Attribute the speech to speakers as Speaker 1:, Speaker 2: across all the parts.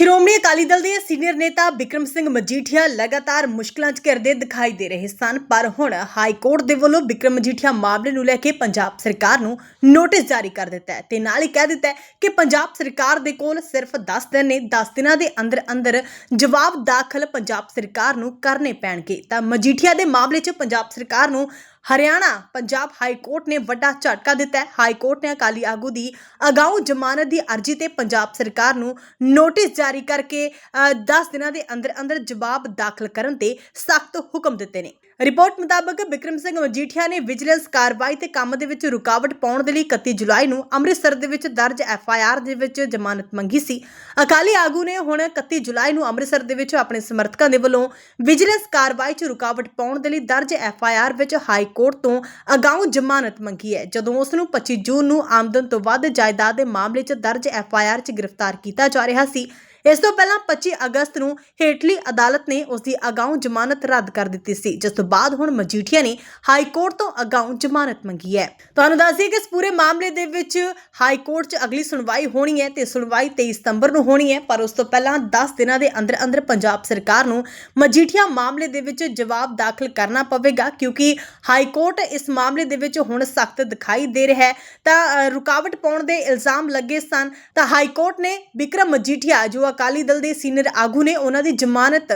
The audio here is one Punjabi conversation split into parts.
Speaker 1: ਸ਼੍ਰੋਮਣੀ ਅਕਾਲੀ ਦਲ ਦੇ ਸੀਨੀਅਰ ਨੇਤਾ ਬਿਕਰਮ ਸਿੰਘ ਮਜੀਠੀਆ ਲਗਾਤਾਰ ਮੁਸ਼ਕਲਾਂ 'ਚ ਘਿਰਦੇ ਦਿਖਾਈ ਦੇ ਰਹੇ ਸਨ, ਪਰ ਹੁਣ ਹਾਈ ਕੋਰਟ ਦੇ ਵੱਲੋਂ ਬਿਕਰਮ ਮਜੀਠੀਆ ਮਾਮਲੇ ਨੂੰ ਲੈ ਕੇ ਪੰਜਾਬ ਸਰਕਾਰ ਨੂੰ ਨੋਟਿਸ ਜਾਰੀ ਕਰ ਦਿੱਤਾ ਹੈ ਤੇ ਨਾਲ ਹੀ ਕਹਿ ਦਿੱਤਾ ਹੈ ਕਿ ਪੰਜਾਬ ਸਰਕਾਰ ਦੇ ਕੋਲ ਸਿਰਫ 10 ਦਿਨ ਨੇ 10 ਦਿਨਾਂ ਦੇ ਅੰਦਰ ਅੰਦਰ ਜਵਾਬ ਦਾਖਲ ਪੰਜਾਬ ਸਰਕਾਰ ਨੂੰ ਕਰਨੇ ਪੈਣਗੇ। ਤਾਂ ਮਜੀਠੀਆ ਦੇ ਮਾਮਲੇ 'ਚ ਪੰਜਾਬ ਸਰਕਾਰ ਨੂੰ ਹਰਿਆਣਾ ਪੰਜਾਬ ਹਾਈ ਕੋਰਟ ਨੇ ਵੱਡਾ ਝਟਕਾ ਦਿੱਤਾ ਹੈ। ਹਾਈ ਕੋਰਟ ਨੇ ਅਕਾਲੀ ਆਗੂ ਦੀ ਅਗਾਊਂ ਜ਼ਮਾਨਤ ਦੀ ਅਰਜ਼ੀ ਤੇ ਪੰਜਾਬ ਸਰਕਾਰ ਨੂੰ ਨੋਟਿਸ ਜਾਰੀ ਕਰਕੇ ਅ, 10 ਦਿਨਾਂ ਦੇ ਅੰਦਰ ਅੰਦਰ ਜਵਾਬ ਦਾਖਲ ਕਰਨ 'ਤੇ ਸਖਤ ਹੁਕਮ ਦਿੱਤੇ ਨੇ। ਰਿਪੋਰਟ ਮੁਤਾਬਕ ਬਿਕਰਮ ਸਿੰਘ ਮਜੀਠੀਆ ਨੇ ਵਿਜੀਲੈਂਸ ਕਾਰਵਾਈ ਤੇ ਕੰਮ ਦੇ ਵਿੱਚ ਰੁਕਾਵਟ ਪਾਉਣ ਦੇ ਲਈ 31 ਜੁਲਾਈ ਨੂੰ ਅੰਮ੍ਰਿਤਸਰ ਦੇ ਵਿੱਚ ਦਰਜ ਐਫ ਆਈ ਆਰ ਦੇ ਵਿੱਚ ਜ਼ਮਾਨਤ ਮੰਗੀ ਸੀ। ਅਕਾਲੀ ਆਗੂ ਨੇ ਹੁਣ 31 ਜੁਲਾਈ ਨੂੰ ਅੰਮ੍ਰਿਤਸਰ ਦੇ ਵਿੱਚ ਆਪਣੇ ਸਮਰਥਕਾਂ ਦੇ ਵੱਲੋਂ ਵਿਜੀਲੈਂਸ ਕਾਰਵਾਈ 'ਚ ਰੁਕਾਵਟ ਪਾਉਣ ਦੇ ਲਈ ਦਰਜ ਐਫ ਆਈ ਆਰ ਵਿੱਚ ਹਾਈ ਕੋਰਟ ਤੋਂ ਅਗਾਊਂ ਜ਼ਮਾਨਤ ਮੰਗੀ ਹੈ। ਜਦੋਂ ਉਸ ਨੂੰ 25 ਜੂਨ ਨੂੰ ਆਮਦਨ ਤੋਂ ਵੱਧ ਜਾਇਦਾਦ ਦੇ ਮਾਮਲੇ 'ਚ ਦਰਜ ਐਫ ਆਈ ਆਰ 'ਚ ਗ੍ਰਿਫਤਾਰ ਕੀਤਾ ਜਾ ਰਿਹਾ ਸੀ ਇਸ ਤੋਂ ਪਹਿਲਾਂ 25 ਅਗਸਤ ਨੂੰ ਹੇਠਲੀ ਅਦਾਲਤ ਨੇ ਉਸ ਦੀ ਅਗਾਊਂ ਜ਼ਮਾਨਤ ਰੱਦ ਕਰ ਦਿੱਤੀ ਸੀ, ਜਿਸ ਤੋਂ ਬਾਅਦ ਹੁਣ ਮਜੀਠੀਆ ਨੇ ਹਾਈ ਕੋਰਟ ਤੋਂ ਅਗਾਊਂ ਜ਼ਮਾਨਤ ਮੰਗੀ ਹੈ। ਤੁਹਾਨੂੰ ਦੱਸ ਦਈਏ ਕਿ ਇਸ ਪੂਰੇ ਮਾਮਲੇ ਦੇ ਵਿੱਚ ਹਾਈ ਕੋਰਟ 'ਚ ਅਗਲੀ ਸੁਣਵਾਈ ਹੋਣੀ ਹੈ ਤੇ ਸੁਣਵਾਈ 23 ਸਤੰਬਰ ਨੂੰ ਹੋਣੀ ਹੈ, ਪਰ ਉਸ ਤੋਂ ਪਹਿਲਾਂ 10 ਦਿਨਾਂ ਦੇ ਅੰਦਰ ਅੰਦਰ ਪੰਜਾਬ ਸਰਕਾਰ ਨੂੰ ਮਜੀਠੀਆ ਮਾਮਲੇ ਦੇ ਵਿੱਚ ਜਵਾਬ ਦਾਖਲ ਕਰਨਾ ਪਵੇਗਾ, ਕਿਉਂਕਿ ਹਾਈ ਕੋਰਟ ਇਸ ਮਾਮਲੇ ਦੇ ਵਿੱਚ ਹੁਣ ਸਖਤ ਦਿਖਾਈ ਦੇ ਰਿਹਾ ਹੈ। ਤਾਂ ਰੁਕਾਵਟ ਪਾਉਣ ਦੇ ਇਲਜ਼ਾਮ ਲੱਗੇ ਸਨ, ਤਾਂ ਹਾਈ ਕੋਰਟ ਨੇ ਵਿਕਰਮ ਮਜੀਠੀਆ, ਜੋ ਅਕਾਲੀ ਦਲ ਦੇ ਸੀਨੀਅਰ ਆਗੂ ਨੇ ਉਹਨਾਂ ਦੀ ਜ਼ਮਾਨਤ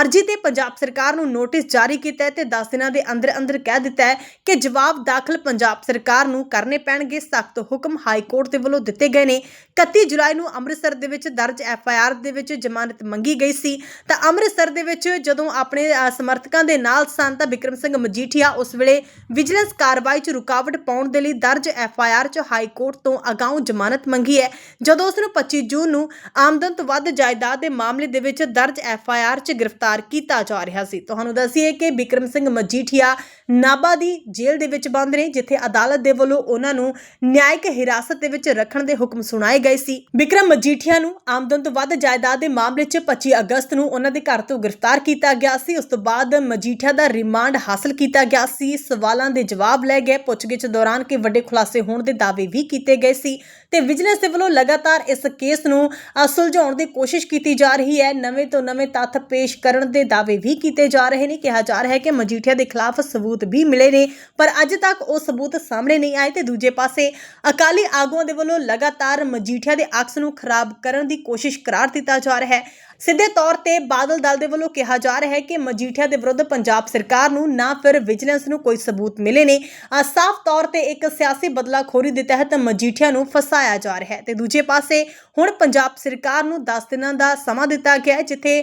Speaker 1: ਅਰਜੀ ਤੇ ਪੰਜਾਬ ਸਰਕਾਰ ਨੂੰ ਨੋਟਿਸ ਜਾਰੀ ਕੀਤਾ ਹੈ ਤੇ 10 ਦਿਨਾਂ ਦੇ ਅੰਦਰ ਅੰਦਰ ਕਹਿ ਦਿੱਤਾ ਹੈ ਕਿ ਜਵਾਬ ਦਾਖਲ ਪੰਜਾਬ ਸਰਕਾਰ ਨੂੰ ਕਰਨੇ ਪੈਣਗੇ ਸਖਤ ਹੁਕਮ ਹਾਈ ਕੋਰਟ ਦੇ ਵੱਲੋਂ ਦਿੱਤੇ ਗਏ ਨੇ। 31 ਜੁਲਾਈ ਨੂੰ ਅੰਮ੍ਰਿਤਸਰ ਦੇ ਵਿੱਚ ਦਰਜ ਐਫ ਆਈ ਆਰ ਦੇ ਵਿੱਚ ਜ਼ਮਾਨਤ ਮੰਗੀ ਗਈ ਸੀ। ਤਾਂ ਅੰਮ੍ਰਿਤਸਰ ਦੇ ਵਿੱਚ ਜਦੋਂ ਆਪਣੇ ਅ, ਸਮਰਥਕਾਂ ਦੇ ਨਾਲ ਸਨ ਤਾਂ ਬਿਕਰਮ ਸਿੰਘ ਮਜੀਠੀਆ ਉਸ ਵੇਲੇ ਵਿਜੀਲੈਂਸ ਕਾਰਵਾਈ 'ਚ ਰੁਕਾਵਟ ਪਾਉਣ ਦੇ ਲਈ ਦਰਜ ਐਫ ਆਈ ਆਰ 'ਚ ਹਾਈ ਕੋਰਟ ਤੋਂ ਅਗਾਊਂ ਜ਼ਮਾਨਤ ਮੰਗੀ ਹੈ। ਜਦੋਂ ਉਸ ਨੂੰ 25 ਜੂਨ ਨੂੰ ਆਮਦਨ ਤੋਂ ਵੱਧ ਜਾਇਦਾਦ ਦੇ ਮਾਮਲੇ ਦੇ ਵਿੱਚ ਦਰਜ ਐਫ ਆਈ ਆਰ 'ਚ ਗ੍ਰਿਫਤਾਰ ਕੀਤਾ ਜਾ ਰਿਹਾ ਸੀ। ਤੁਹਾਨੂੰ ਦੱਸੀਏ ਕਿ ਬਿਕਰਮ ਸਿੰਘ ਮਜੀਠੀਆ ਨਾਬਾ ਦੀ ਜੇਲ੍ਹ ਦੇ ਵਿੱਚ ਬੰਦ ਨੇ ਜਿੱਥੇ ਅਦਾਲਤ ਦੇ ਵੱਲੋਂ ਉਹਨਾਂ ਨੂੰ ਨਿਆਇਕ ਹਿਰਾਸਤ ਦੇ ਵਿੱਚ ਰੱਖਣ ਦੇ ਹੁਕਮ ਸੁਣਾਏ ਗਏ ਸੀ। ਬਿਕਰਮ ਮਜੀਠੀਆ ਨੂੰ ਆਮਦਨ ਤੋਂ ਵੱਧ ਜਾਇਦਾਦ ਦੇ ਮਾਮਲੇ 'ਚ 25 ਅਗਸਤ ਨੂੰ ਉਹਨਾਂ ਦੇ ਘਰ ਤੋਂ ਗ੍ਰਿਫਤਾਰ ਕੀਤਾ ਗਿਆ ਸੀ। ਉਸ ਤੋਂ ਬਾਅਦ ਮਜੀਠੀਆ ਦਾ ਰਿਮਾਂਡ ਹਾਸਲ ਕੀਤਾ ਗਿਆ ਸੀ। ਸਵਾਲਾਂ ਦੇ ਜਵਾਬ ਲੈ ਗਏ। ਪੁੱਛਗਿੱਛ ਦੌਰਾਨ ਕਿ ਵੱਡੇ ਖੁਲਾਸੇ ਹੋਣ ਦੇ ਦਾਅਵੇ ਵੀ ਕੀਤੇ ਗਏ ਸੀ ਤੇ ਵਿਜੀਲੈਂਸ ਦੇ ਵੱਲੋਂ ਲਗਾਤਾਰ ਇਸ ਕੇਸ ਨੂੰ ਅ, ਸੁਲਝਾਉਣ ਦੀ ਕੋਸ਼ਿਸ਼ ਕੀਤੀ ਜਾ ਰਹੀ ਹੈ। ਨਵੇਂ ਤੋਂ ਨਵੇਂ ਤੱਥ ਪੇਸ਼ ਕਰਨ ਦੇ ਦਾਅਵੇ ਵੀ ਕੀਤੇ ਜਾ ਰਹੇ ਨੇ। ਕਿਹਾ ਜਾ ਰਿਹਾ ਹੈ ਕਿ ਮਜੀਠੀਆ ਦੇ ਖਿਲਾਫ ਸਬੂਤ ਵੀ ਮਿਲੇ ਨੇ, ਪਰ ਅੱਜ ਤੱਕ ਉਹ ਸਬੂਤ ਸਾਹਮਣੇ ਨਹੀਂ ਆਏ ਤੇ ਦੂਜੇ ਪਾਸੇ ਅਕਾਲੀ ਆਗੂਆਂ ਦੇ ਵੱਲੋਂ ਲਗਾਤਾਰ ਮਜੀਠੀਆ ਦੇ ਅਕਸ ਨੂੰ ਖਰਾਬ ਕਰਨ ਦੀ ਕੋਸ਼ਿਸ਼ ਕਰਾਰ ਦਿੱਤਾ ਜਾ ਰਿਹਾ ਹੈ। ਸਿੱਧੇ ਤੌਰ ਤੇ ਬਾਦਲ ਦਲ ਦੇ ਵੱਲੋਂ ਕਿਹਾ ਜਾ ਰਿਹਾ ਹੈ ਕਿ ਮਜੀਠੀਆ ਦੇ ਵਿਰੁੱਧ ਪੰਜਾਬ ਸਰਕਾਰ ਨੂੰ ਨਾ ਫਿਰ ਵਿਜੀਲੈਂਸ ਨੂੰ ਕੋਈ ਸਬੂਤ ਮਿਲੇ ਨੇ। ਸਾਫ਼ ਤੌਰ ਤੇ ਇੱਕ ਸਿਆਸੀ ਬਦਲਾਖੋਰੀ ਦੇ ਤਹਿਤ ਮਜੀਠੀਆ ਨੂੰ ਫਸਾਇਆ ਜਾ ਰਿਹਾ ਹੈ। ਤੇ ਦੂਜੇ ਪਾਸੇ ਹੁਣ ਪੰਜਾਬ ਸਰਕਾਰ ਨੂੰ 10 ਦਿਨਾਂ ਦਾ ਸਮਾਂ ਦਿੱਤਾ ਗਿਆ ਹੈ, ਜਿੱਥੇ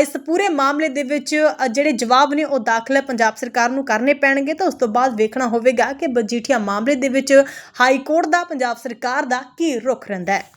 Speaker 1: ਇਸ ਪੂਰੇ ਮਾਮਲੇ ਦੇ ਵਿੱਚ ਜਿਹੜੇ ਜਵਾਬ ਨੇ ਉਹ ਦਾਖਲ ਪੰਜਾਬ ਸਰਕਾਰ ਨੂੰ ਕਰਨੇ ਪੈਣਗੇ ਤਾਂ ਉਸ ਤੋਂ ਬਾਅਦ ਵੇਖਣਾ ਹੋਵੇਗਾ ਕਿ ਮਜੀਠੀਆ ਮਾਮਲੇ ਦੇ ਵਿੱਚ ਹਾਈ ਕੋਰਟ ਦਾ, ਪੰਜਾਬ ਸਰਕਾਰ ਦਾ ਕੀ ਰੁਖ ਰਹਿੰਦਾ ਹੈ।